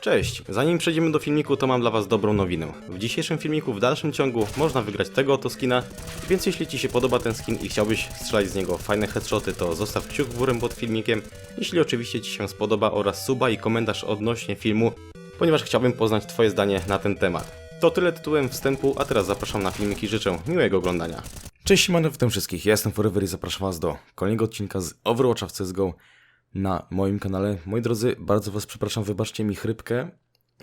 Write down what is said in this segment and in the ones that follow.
Cześć, zanim przejdziemy do filmiku, to mam dla Was dobrą nowinę. W dzisiejszym filmiku w dalszym ciągu można wygrać tego oto skina, więc jeśli Ci się podoba ten skin i chciałbyś strzelać z niego fajne headshoty, to zostaw kciuk w górę pod filmikiem, jeśli oczywiście Ci się spodoba oraz suba i komentarz odnośnie filmu, ponieważ chciałbym poznać Twoje zdanie na ten temat. To tyle tytułem wstępu, a teraz zapraszam na filmiki i życzę miłego oglądania. Cześć, siemano, witam wszystkich, ja jestem Forever i zapraszam Was do kolejnego odcinka z Overwatcha w CSGO na moim kanale. Moi drodzy, bardzo Was przepraszam, wybaczcie mi chrypkę,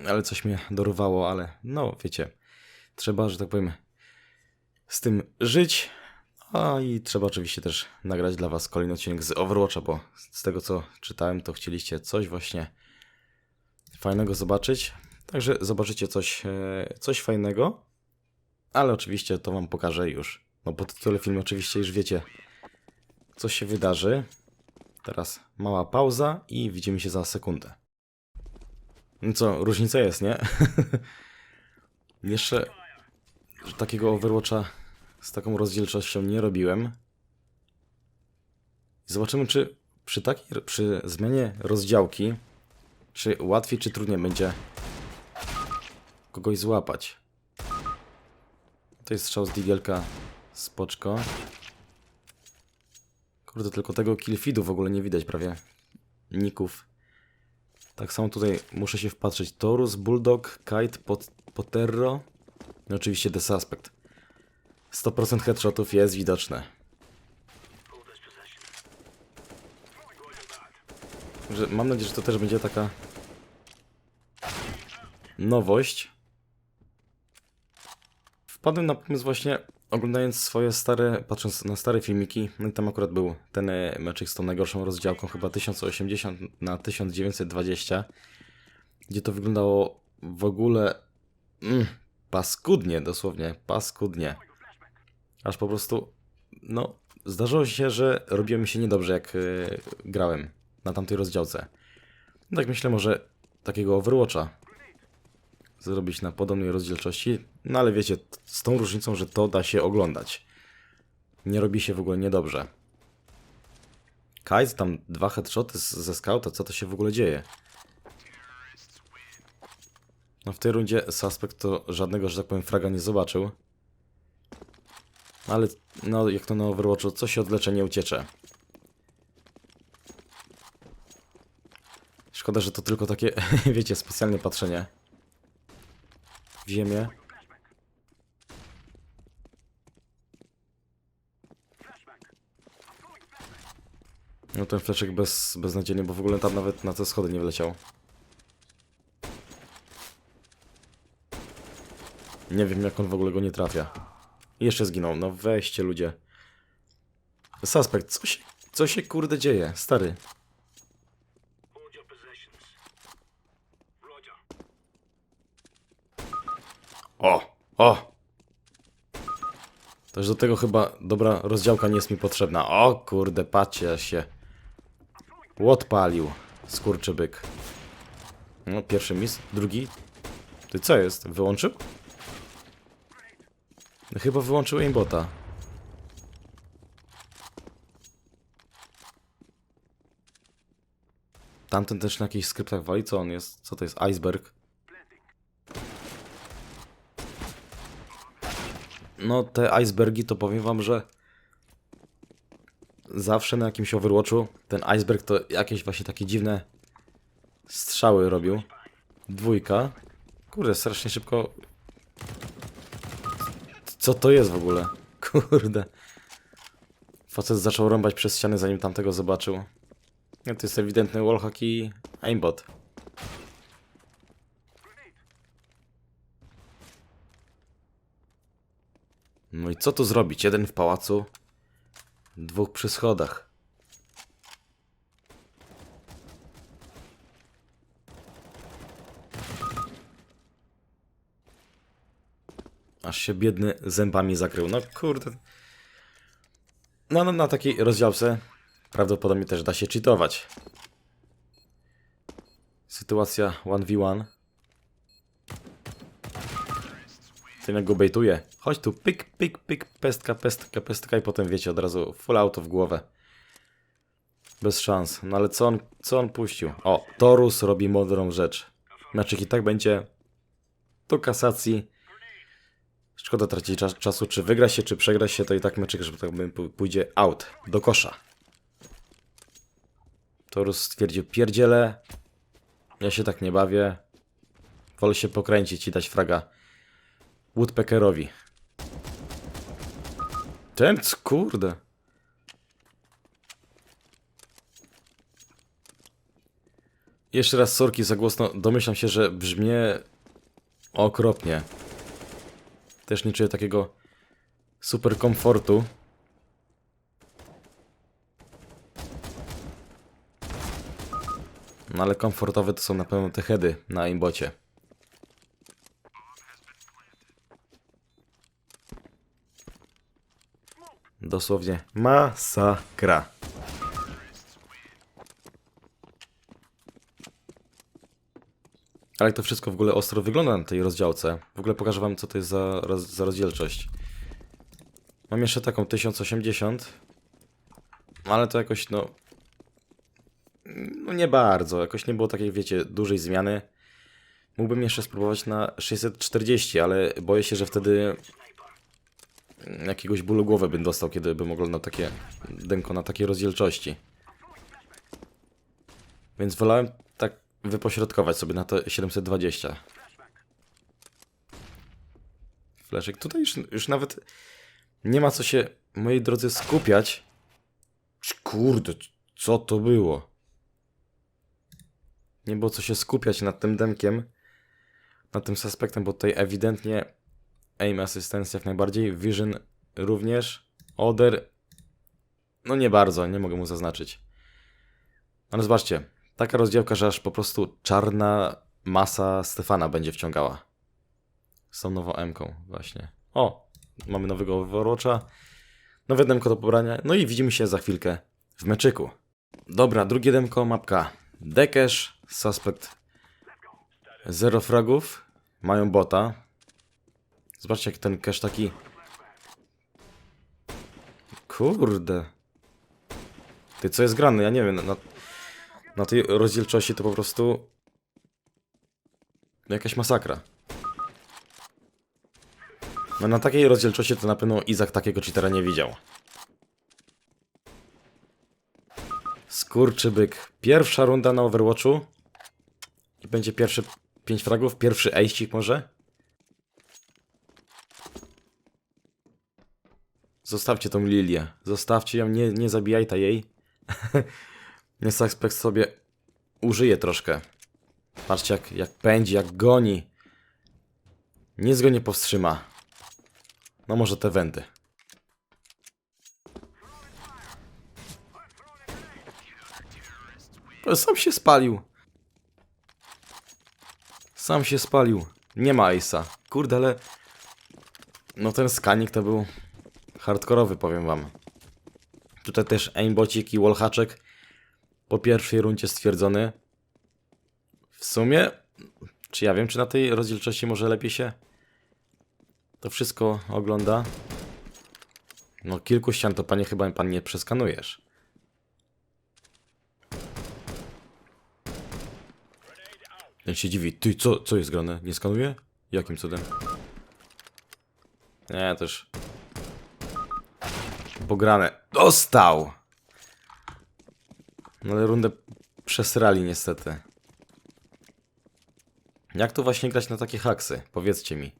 ale coś mnie dorwało, ale no wiecie, trzeba, że tak powiem, z tym żyć. A i trzeba oczywiście też nagrać dla Was kolejny odcinek z Overwatcha, bo z tego co czytałem, to chcieliście coś właśnie fajnego zobaczyć. Także zobaczycie coś, e, coś fajnego, ale oczywiście to Wam pokażę już. No po tytule filmu oczywiście już wiecie, co się wydarzy. Teraz mała pauza i widzimy się za sekundę. No co, różnica jest, nie? Jeszcze takiego Overwatcha z taką rozdzielczością nie robiłem. Zobaczymy, czy przy takiej, przy zmianie rozdziałki, czy łatwiej, czy trudniej będzie kogoś złapać. To jest strzał z digielka, spoczko. Kurde, tylko tego killfeedu w ogóle nie widać prawie. Ników. Tak samo tutaj muszę się wpatrzeć. Torus, Bulldog, Kite, Pot Poterro. No oczywiście The Suspect. 100% headshotów jest widoczne. Że mam nadzieję, że to też będzie taka nowość. Wpadłem na pomysł właśnie oglądając swoje stare, patrząc na stare filmiki, no i tam akurat był ten e, meczyk z tą najgorszą rozdziałką, chyba 1080 na 1920, gdzie to wyglądało w ogóle mm, paskudnie, dosłownie, paskudnie. Aż po prostu, no, zdarzyło się, że robiło mi się niedobrze, jak e, grałem na tamtej rozdziałce. No tak myślę, może takiego Overwatcha zrobić na podobnej rozdzielczości. No ale wiecie, z tą różnicą, że to da się oglądać. Nie robi się w ogóle niedobrze. Kaiz tam dwa headshoty ze scouta, co to się w ogóle dzieje? No w tej rundzie Suspect to żadnego, że tak powiem, fraga nie zobaczył. Ale no jak to na Overwatchu, co się odlecze nie uciecze. Szkoda, że to tylko takie, wiecie, specjalne patrzenie w ziemię. No ten fleszek bez, beznadziejny, bo w ogóle tam nawet na te schody nie wleciał. Nie wiem jak on w ogóle go nie trafia. Jeszcze zginął, no weźcie ludzie. Suspekt, co się, co się kurde dzieje, stary? O, o! Też do tego chyba dobra rozdziałka nie jest mi potrzebna. O kurde, patrzcie się. Odpalił. Skurczybyk. No, pierwszy mis, drugi. Ty co jest? Wyłączył? No, chyba wyłączył aimbota. Tamten też na jakichś skryptach wali. Co on jest? Co to jest? Iceberg? No, te icebergi to powiem wam, że zawsze na jakimś Overwatchu ten iceberg to jakieś właśnie takie dziwne strzały robił. Dwójka. Kurde, strasznie szybko. Co to jest w ogóle? Kurde. Facet zaczął rąbać przez ściany zanim tamtego zobaczył. No, to jest ewidentny wallhack i aimbot. No i co tu zrobić? Jeden w pałacu, dwóch przy schodach. Aż się biedny zębami zakrył. No kurde. No, no na takiej rozdziałce prawdopodobnie też da się cheatować. Sytuacja 1v1. Ten jak go bejtuje. Chodź tu, pyk, pyk, pyk, pestka, pestka, pestka i potem wiecie, od razu full auto w głowę. Bez szans. No ale co on, co on puścił? O, Torus robi mądrą rzecz. Meczyk i tak będzie do kasacji. Szkoda tracić czas, czasu, czy wygra się, czy przegra się, to i tak meczyk, że tak p- pójdzie out, do kosza. Torus stwierdził, pierdziele, ja się tak nie bawię. Wolę się pokręcić i dać fraga Woodpeckerowi. Ten, kurde. Jeszcze raz sorki za głośno. Domyślam się, że brzmię okropnie. Też nie czuję takiego super komfortu. No ale komfortowe to są na pewno te heady na aimbocie. Dosłownie masakra. Ale jak to wszystko w ogóle ostro wygląda na tej rozdziałce. W ogóle pokażę wam, co to jest za, za rozdzielczość. Mam jeszcze taką 1080. Ale to jakoś, no... No nie bardzo. Jakoś nie było takiej, wiecie, dużej zmiany. Mógłbym jeszcze spróbować na 640, ale boję się, że wtedy jakiegoś bólu głowy bym dostał, kiedy bym oglądał takie denko na takiej rozdzielczości. Więc wolałem tak wypośrodkować sobie na to 720. Fleszek. Tutaj już, już nawet nie ma co się, moi drodzy, skupiać. Kurde, co to było? Nie było co się skupiać nad tym demkiem, nad tym suspektem, bo tutaj ewidentnie aim assistance jak najbardziej, vision również, oder no nie bardzo, nie mogę mu zaznaczyć. Ale zobaczcie, taka rozdziałka, że aż po prostu czarna masa Stefana będzie wciągała. Z tą nową M-ką właśnie. O, mamy nowego Overwatcha, nowe demko do pobrania, no i widzimy się za chwilkę w meczyku. Dobra, drugie demko, mapka Dekesz, suspekt zero fragów, mają bota. Zobaczcie jak ten cache taki... Kurde. Ty, co jest grane? Ja nie wiem, na, na tej rozdzielczości to po prostu... Jakaś masakra. No na takiej rozdzielczości to na pewno Izak takiego cheatera nie widział. Skurczybyk. Pierwsza runda na Overwatchu. I będzie pierwszy 5 fragów, pierwszy ejścik może. Zostawcie tą Lilię. Zostawcie ją, nie, nie zabijaj ta jej. Suspect sobie użyje troszkę. Patrzcie jak, jak pędzi, jak goni. Nic go nie powstrzyma. No może te wędy. Sam się spalił. Sam się spalił. Nie ma Ace'a. Kurde, ale... No ten skanik to był hardkorowy, powiem wam. Tutaj też aimbocik i wallhaczek po pierwszej rundzie stwierdzony. W sumie, czy ja wiem, czy na tej rozdzielczości może lepiej się to wszystko ogląda? No kilku ścian to panie chyba pan nie przeskanujesz. Ten się dziwi. Ty, co, co jest grane? Nie skanuje? Jakim cudem? Nie, też... Pograne. Dostał! No ale rundę przesrali niestety. Jak to właśnie grać na takie haksy? Powiedzcie mi.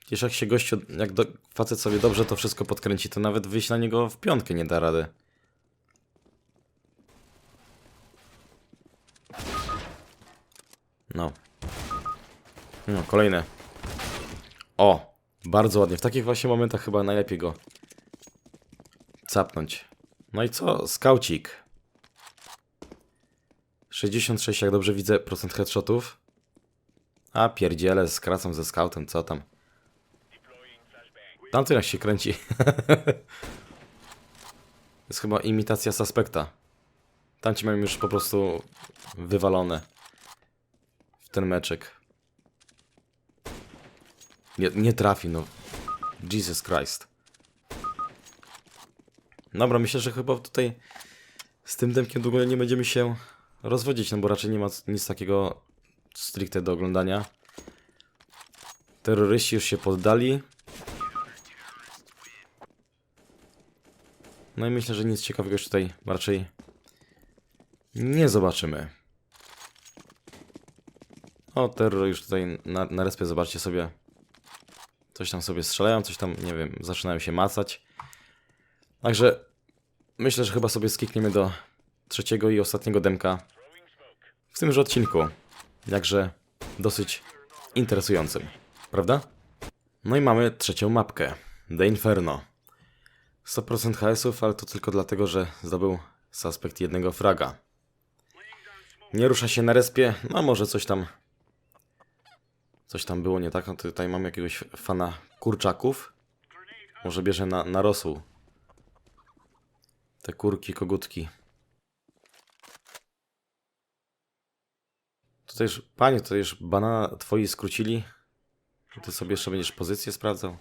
Przecież jak się gościu, jak do, facet sobie dobrze to wszystko podkręci, to nawet wyjść na niego w piątkę nie da rady. No. No, kolejne. O, bardzo ładnie. W takich właśnie momentach chyba najlepiej go capnąć. No i co? Skaucik. 66, jak dobrze widzę, procent headshotów. A pierdziele, skracam ze scoutem, co tam? Tamty jak się kręci. jest chyba imitacja suspekta. Tamci mają już po prostu wywalone w ten meczek. Nie, nie trafi, no. Jesus Christ. Dobra, myślę, że chyba tutaj z tym demkiem długo nie będziemy się rozwodzić, no bo raczej nie ma nic takiego stricte do oglądania. Terroryści już się poddali. No i myślę, że nic ciekawego już tutaj raczej nie zobaczymy. O, terror już tutaj na, na respie, zobaczcie sobie. Coś tam sobie strzelają, coś tam, nie wiem, zaczynają się macać. Także myślę, że chyba sobie skikniemy do trzeciego i ostatniego demka w tymże odcinku. Jakże dosyć interesującym, prawda? No i mamy trzecią mapkę. The Inferno. 100% HS-ów, ale to tylko dlatego, że zdobył suspekt jednego fraga. Nie rusza się na respie, no może coś tam coś tam było nie tak, no tutaj mam jakiegoś fana kurczaków. Może bierze na, na rosół. Te kurki, kogutki. Tutaj już, panie, tutaj już banana twoi skrócili. Ty sobie jeszcze będziesz pozycję sprawdzał.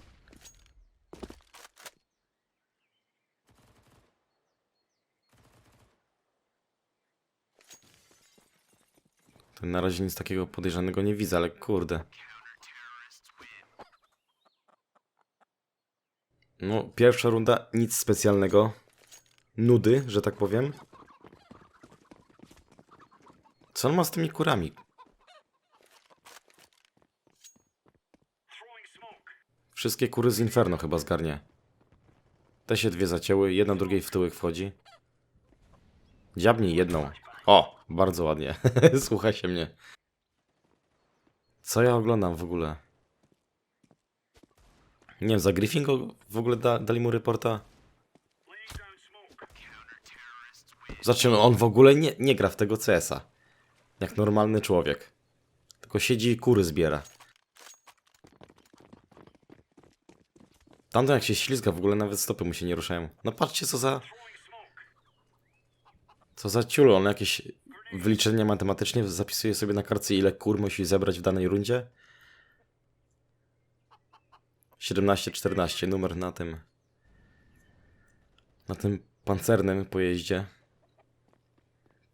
To na razie nic takiego podejrzanego nie widzę, ale kurde. No, pierwsza runda, nic specjalnego. Nudy, że tak powiem. Co on ma z tymi kurami? Wszystkie kury z Inferno chyba zgarnie. Te się dwie zacięły, jedna drugiej w tyłek wchodzi. Dziabnij jedną. O, bardzo ładnie. Słucha się mnie. Co ja oglądam w ogóle? Nie wiem, za Griffin go w ogóle da, dali mu reporta? Znaczy, on w ogóle nie, nie gra w tego CS-a. Jak normalny człowiek. Tylko siedzi i kury zbiera. Tamten jak się ślizga, w ogóle nawet stopy mu się nie ruszają. No patrzcie co za... Co za ciulo, on jakieś wyliczenia matematyczne zapisuje sobie na kartce ile kur musi zebrać w danej rundzie. 17-14, numer na tym... Na tym pancernym pojeździe.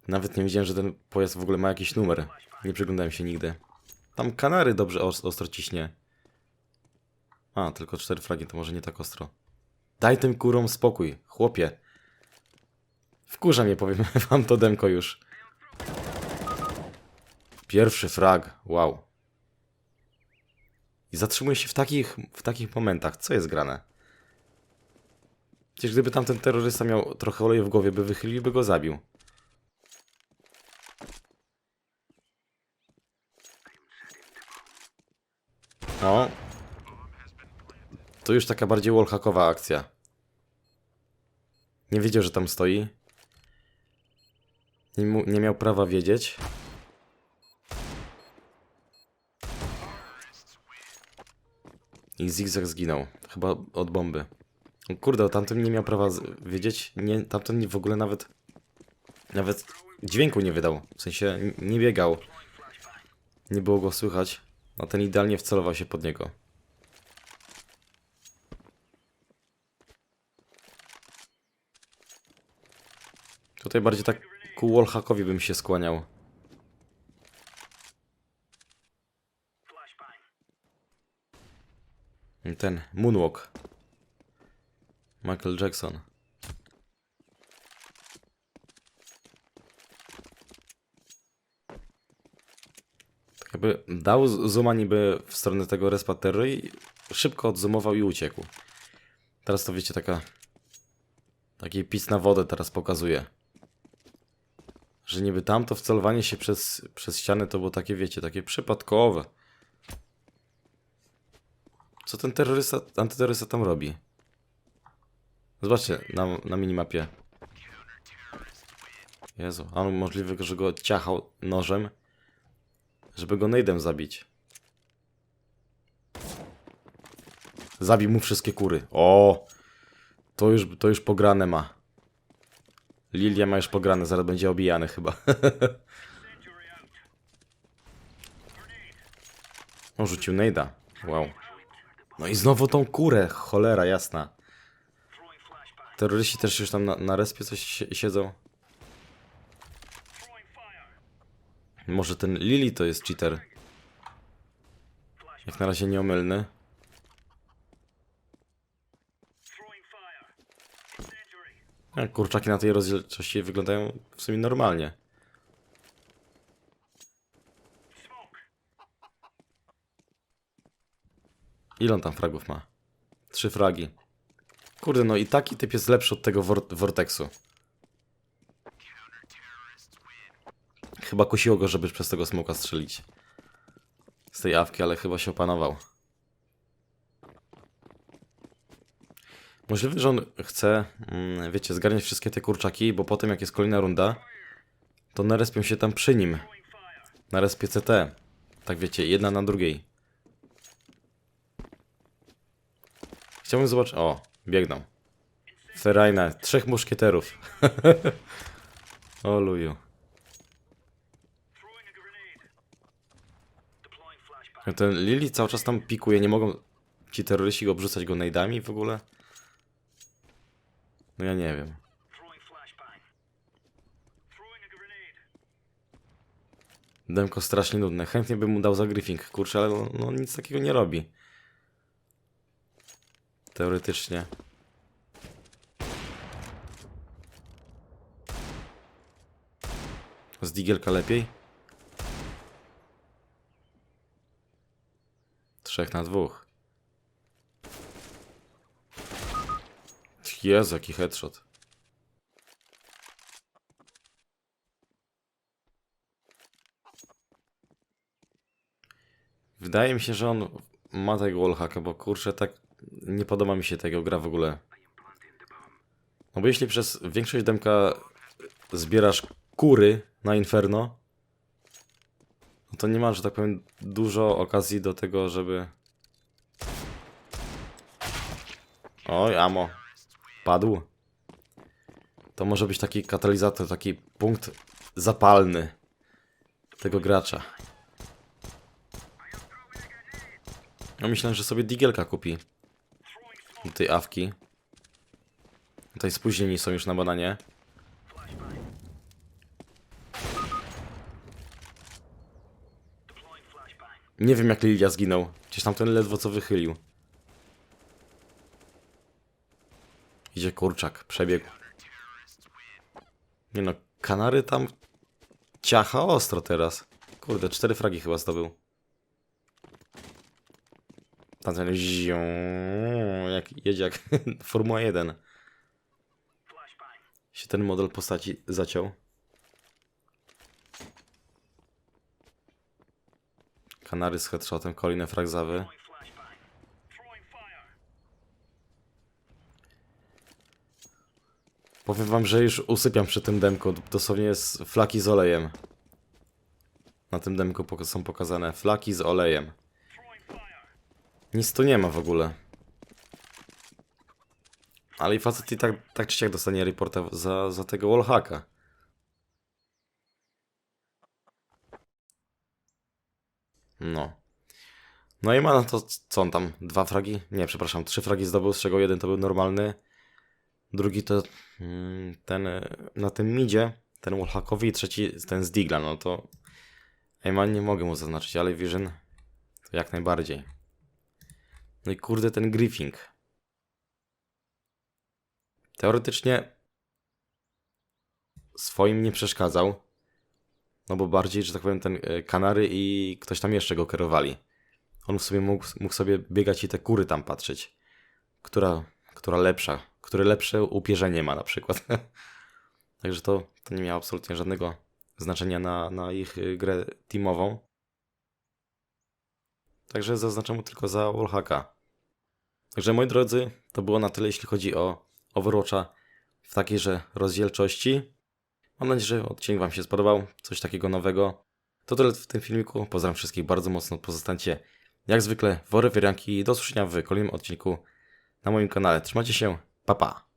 Nawet nie wiedziałem, że ten pojazd w ogóle ma jakiś numer. Nie przyglądałem się nigdy. Tam kanary dobrze os- ostro ciśnie. A, tylko cztery fragi, to może nie tak ostro. Daj tym kurom spokój, chłopie. Wkurza mnie, powiem wam to demko już. Pierwszy frag, wow. I zatrzymuje się w takich, w takich momentach. Co jest grane? Przecież gdyby tamten terrorysta miał trochę oleju w głowie, by wychylił, by go zabił. O. To już taka bardziej wallhackowa akcja. Nie wiedział, że tam stoi. Nie, mu, nie miał prawa wiedzieć. I zigzag zginął. Chyba od bomby. O Kurde, o tamtym nie miał prawa wiedzieć. Nie, tamten w ogóle nawet... Nawet dźwięku nie wydał. W sensie nie biegał. Nie było go słychać. A ten idealnie wcelował się pod niego. Tutaj bardziej tak ku wallhackowi bym się skłaniał. Ten moonwalk. Michael Jackson. Tak jakby dał zooma niby w stronę tego respa i szybko odzoomował i uciekł. Teraz to wiecie, taka... Taki pis na wodę teraz pokazuje. Że niby tamto wcelowanie się przez, przez ścianę to było takie, wiecie, takie przypadkowe. Co ten terrorysta, antyterrorysta tam robi? Zobaczcie na, na minimapie. Jezu, a on możliwe, że go ciachał nożem, żeby go nejdem zabić. Zabił mu wszystkie kury. O! To już, to już pograne ma. Lilia ma już pograne, zaraz będzie obijany chyba. On rzucił nejda. Wow. No i znowu tą kurę, cholera jasna. Terroryści też już tam na, na respie coś si- siedzą. Może ten Lily to jest cheater. Jak na razie nieomylny. A kurczaki na tej rozdzielczości wyglądają w sumie normalnie. Ile on tam fragów ma? Trzy fragi. Kurde, no i taki typ jest lepszy od tego Vor Vortexu. Chyba kusiło go, żeby przez tego smoka strzelić. Z tej awki, ale chyba się opanował. Możliwe, że on chce, mm, wiecie, zgarniać wszystkie te kurczaki, bo potem jak jest kolejna runda, to narespią się tam przy nim. Na respie CT. Tak wiecie, jedna na drugiej. Chciałbym zobaczyć... O, biegną. Ferajna, trzech muszkieterów. o luju. Ten Lili cały czas tam pikuje, nie mogą ci terroryści obrzucać go najdami w ogóle? No ja nie wiem. Demko strasznie nudne. Chętnie bym mu dał za griffing, kurczę, ale no, no nic takiego nie robi. Teoretycznie. Z digielka lepiej? Trzech na dwóch. Jezu, jaki headshot. Wydaje mi się, że on ma tego wallhacka, bo kurczę, tak nie podoba mi się tego gra w ogóle. No bo jeśli przez większość demka zbierasz kury na Inferno, no to nie ma, że tak powiem, dużo okazji do tego, żeby... Oj, amo. Padł. To może być taki katalizator, taki punkt zapalny tego gracza. Ja myślałem, że sobie digielka kupi. Do tej awki. Tutaj spóźnieni są już na badanie. Nie wiem jak Lilia zginął. Gdzieś tam ten ledwo co wychylił. Idzie kurczak, przebiegł. Nie no, Kanary tam ciacha ostro teraz. Kurde, cztery fragi chyba zdobył. Tamten zią, jak jedzie jak Formuła 1. Się ten model postaci zaciął. Kanary z headshotem, kolejne fragzawy. Powiem wam, że już usypiam przy tym demku. Dosłownie jest flaki z olejem. Na tym demku są pokazane flaki z olejem. Nic tu nie ma w ogóle. Ale i facet i tak, tak czy siak dostanie reporta za, za tego wallhacka. No. No i ma na to, co on tam, dwa fragi? Nie, przepraszam, trzy fragi zdobył, z czego jeden to był normalny. Drugi to mm, ten e, na tym midzie, ten wallhackowy i trzeci ten z Digla, no to... Ejman nie mogę mu zaznaczyć, ale Vision to jak najbardziej. No i kurde ten griffing. Teoretycznie swoim nie przeszkadzał. No bo bardziej, że tak powiem, ten e, Kanary i ktoś tam jeszcze go kierowali. On w sumie mógł, mógł sobie biegać i te kury tam patrzeć. Która, która lepsza, które lepsze upierzenie ma na przykład. Także to, to nie miało absolutnie żadnego znaczenia na, na ich y, grę teamową. Także zaznaczam mu tylko za wallhacka. Także moi drodzy, to było na tyle jeśli chodzi o Overwatcha w takiejże rozdzielczości. Mam nadzieję, że odcinek Wam się spodobał, coś takiego nowego. To tyle w tym filmiku. Pozdrawiam wszystkich bardzo mocno. Pozostańcie jak zwykle w Orewiranki. Do usłyszenia w kolejnym odcinku na moim kanale. Trzymajcie się. 拜拜。